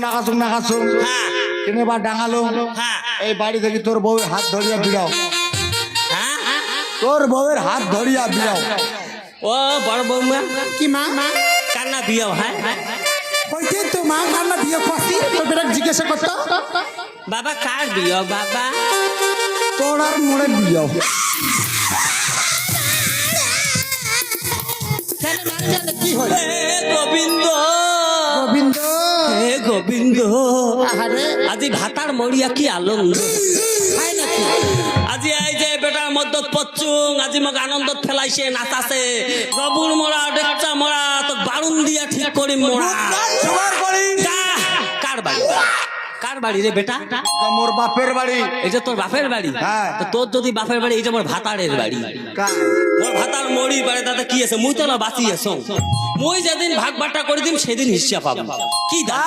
নাকাসুম নাকাসুম হ্যাঁ। কিনে বা ডাঙালো হ্যাঁ। এই বাড়ি থেকে তোর বউয়ের হাত ধরিয়া বিড়াও। হ্যাঁ? তোর বউয়ের হাত ধরিয়া বিড়াও। ও বড় বৌমা কি মা? কান্না বিয়াও হ্যাঁ? বলছে তো মা কান্না বিয়ে করছি তোর বেটা জিজ্ঞাসা করতো বাবা কার বিয়াও বাবা। তোর আর মোড়ে বিড়াও কি হল গোবিন্দ। আহারে আজি ভাতার মরিয়া কি নাকি? আজি এই যে বেটার মধ্য পচ্চুং আজি মোক আনন্দত ফেলাইছে নাচাছে। রবুর মরা ডেকচা মরা তো বারুন দিয়া ঠিক করি মরা কার বাড়ি কার বাড়ি রে বেটা? মোর বাপের বাড়ি এই যে তোর বাপের বাড়ি হ্যাঁ। তো তোর যদি বাপের বাড়ি এই যে মোর ভাতারের বাড়ি? মোর ভাতার মরি বাড়ি তাতে কি আছে? মুই তো না বাঁচি আছো। মুই যেদিন ভাগ বাটা করে দিম সেদিন হিসা পাবো কি দা।